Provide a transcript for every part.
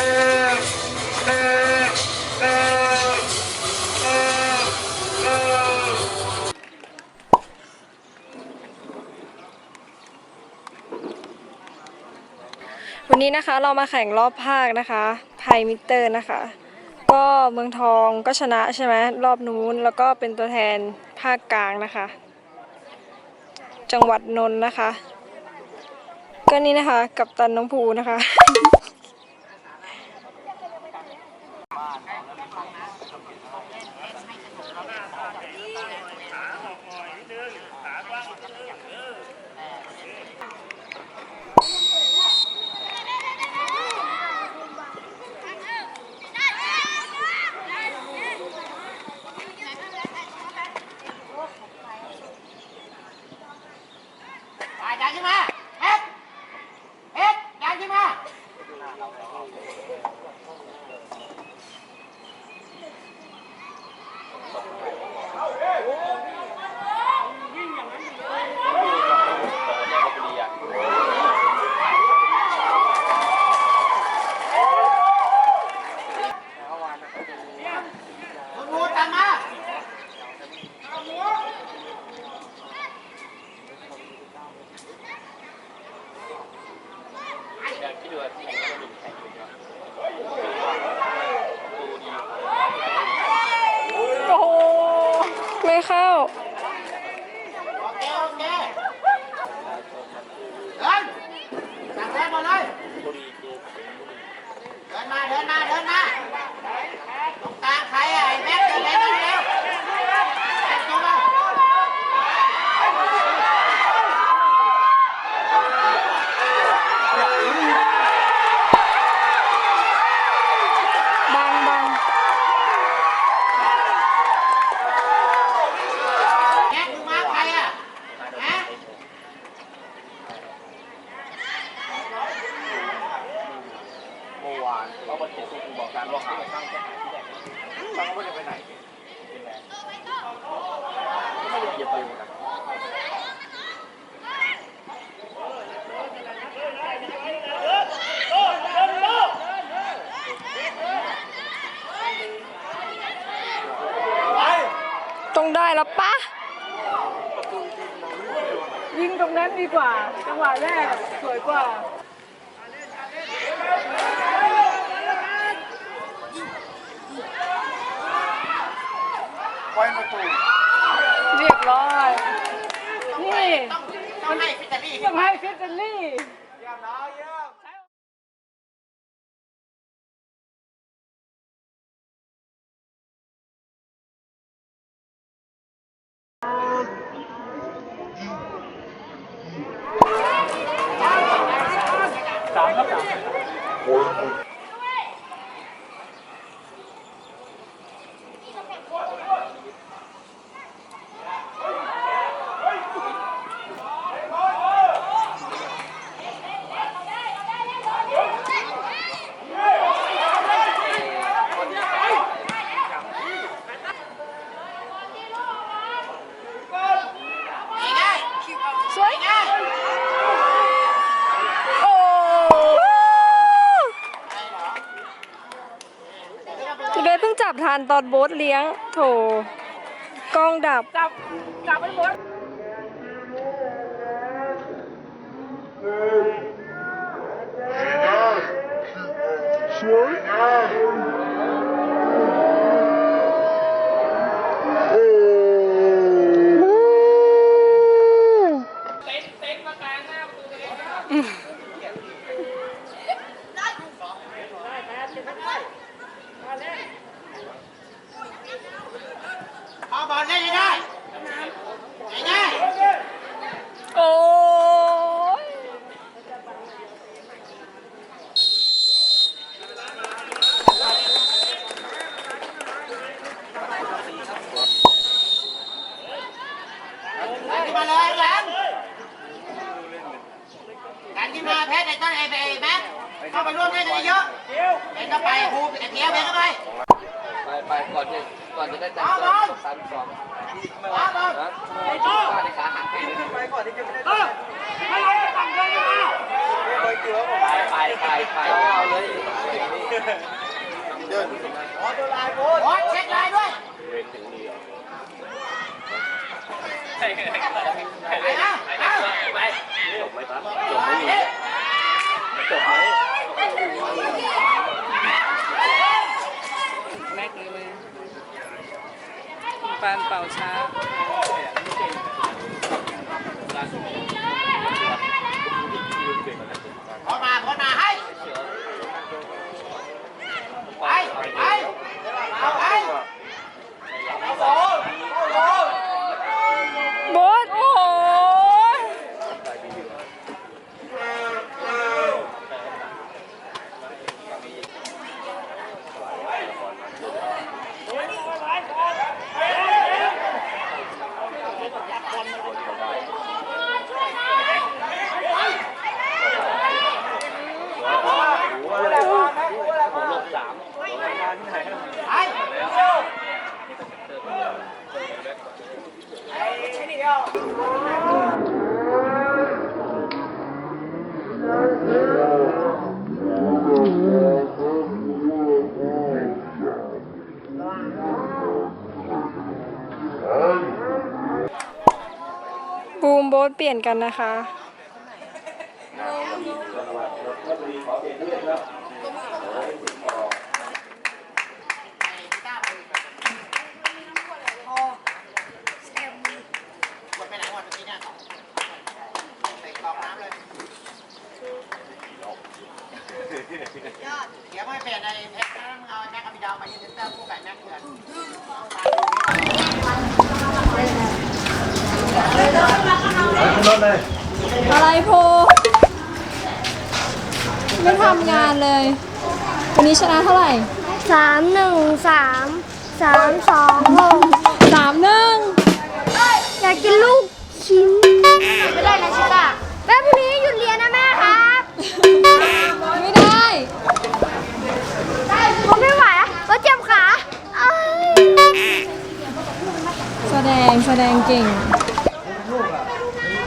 วันนี้นะคะเรามาแข่งรอบภาคนะคะไพมิเตอร์นะคะ ก็เมืองทองก็ชนะใช่ไหมรอบนู้นแล้วก็เป็นตัวแทนภาคกลางนะคะ จังหวัดนนท์นะคะ ก็นี่นะคะกับตันน้องผูนะคะ บ้านของนักเรียนดันขึ้นมาเอ็ดเอ็ดดันขึ้นมาคุณมูตามมา โอ้โห ไม่ เข้าโอเคโอเคเดินมาเลยเดินมา เดินมา เดินมาตรงกลางใครอะไอ้แม็กซ์เดินเร็วเร็วแม็กซ์ตรงมา บังบัง แม็กซ์มึงมาใครอะฮะ เมื่อวานเขามาเขียนที่กูบอกการลองหาช่างแก้ไขที่แรกช่างก็ไม่ได้ไปไหนเป็นไงไม่ได้เหยียบไปหมดนะ ต้องได้แล้วปะ ยิงตรงนั้นดีกว่า จังหวะแรกสวยกว่าปล่อยประตูเรียบร้อย นี่ ต้องให้ฟิตเตอรี่ ต้องให้ฟิตเตอรี่ส ごゆっくり。านตอนโบ๊ทเลี้ยง โถกล้องดับ จับ จับไปหมดเอาบอลได้ยังไงง่าย โอ้ย ดันขึ้นมาเลยแหลมดันขึ้นมาเพชรไอ้ต้นไอ้ไอ้แม็ก เข้าไปร่วมเล่นกันเยอะเอ็นก็ไปภูไอ้เทียวเอ็นก็ไปไปไปก่อนจะก่อนจะได้แต่งเอาบตัวอลสามสองเอาบอลนะไอ้ตัวในขาหักไปขึ้นไปก่อนที่จะไม่ได้เออไม่ไหวจะสั่งเลยนะไปไปไปไปเอาเลยโอ้ยเช็คไลน์ด้วยไปนะเอาไปจบไหมครับไปจบไหมจบไหม เป่าช้า ขอมาขอมาให้ ไป ไปเอาไปเอาโบเอาโบ โบ๊ทโอ้โห ไป บูมโบ๊ทเปลี่ยนกันนะคะหมดไปไหนหมดเมื่อกี้เนี่ยใส่กล่องน้ำเลย เดี๋ยวไม่เปลี่ยนไอ้แพ็คนะมึงเอาไอ้แม็กกับพี่ดาวมายืนเซ็นเตอร์คู่กับไอ้แม็กเถื่อนอะไรโพ ไม่ทำงานเลย วันนี้ชนะเท่าไหร่สามหนึ่งสามสามสองหกสามหนึ่งอยากกินลูกชิ้นไม่ได้นะชิตา แสดงเก่ง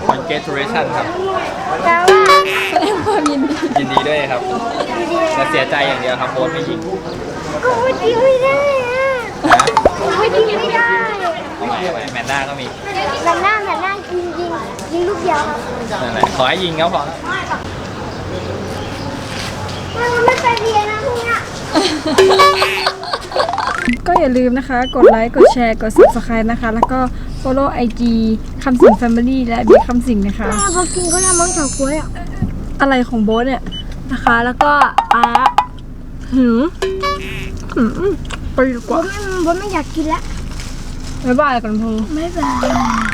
congratulation ครับ แปลว่าแสดงความยินดียินดีด้วยครับแต่เสียใจอย่างเดียวครับโบสไม่ยิงก็ไม่ดีไม่ได้อะไม่ดีไม่ได้ไม่ไม่แมนด้าก็มีแบบหน้าแบบหน้ายิงยิงยิงลูกเดียวครับนั่นแหละขอให้ยิงก็พอแม่ไม่ไปเรียนนะพรุ่งเนี้ย ก็อย่าลืมนะคะ กดไลค์ กดแชร์ กด subscribe นะคะ แล้วก็ follow IG คำสิง Family และบิ๊กคำสิงนะคะ แม่พอกินก็ยังมังเฉาก๊วยอะอะไรของโบ๊ทเนี่ยนะคะ แล้วก็อาหืมหืมไปดีกว่าผมไม่ผมไม่อยากกินแล้วบ๊ายบายกันพูไม่บาย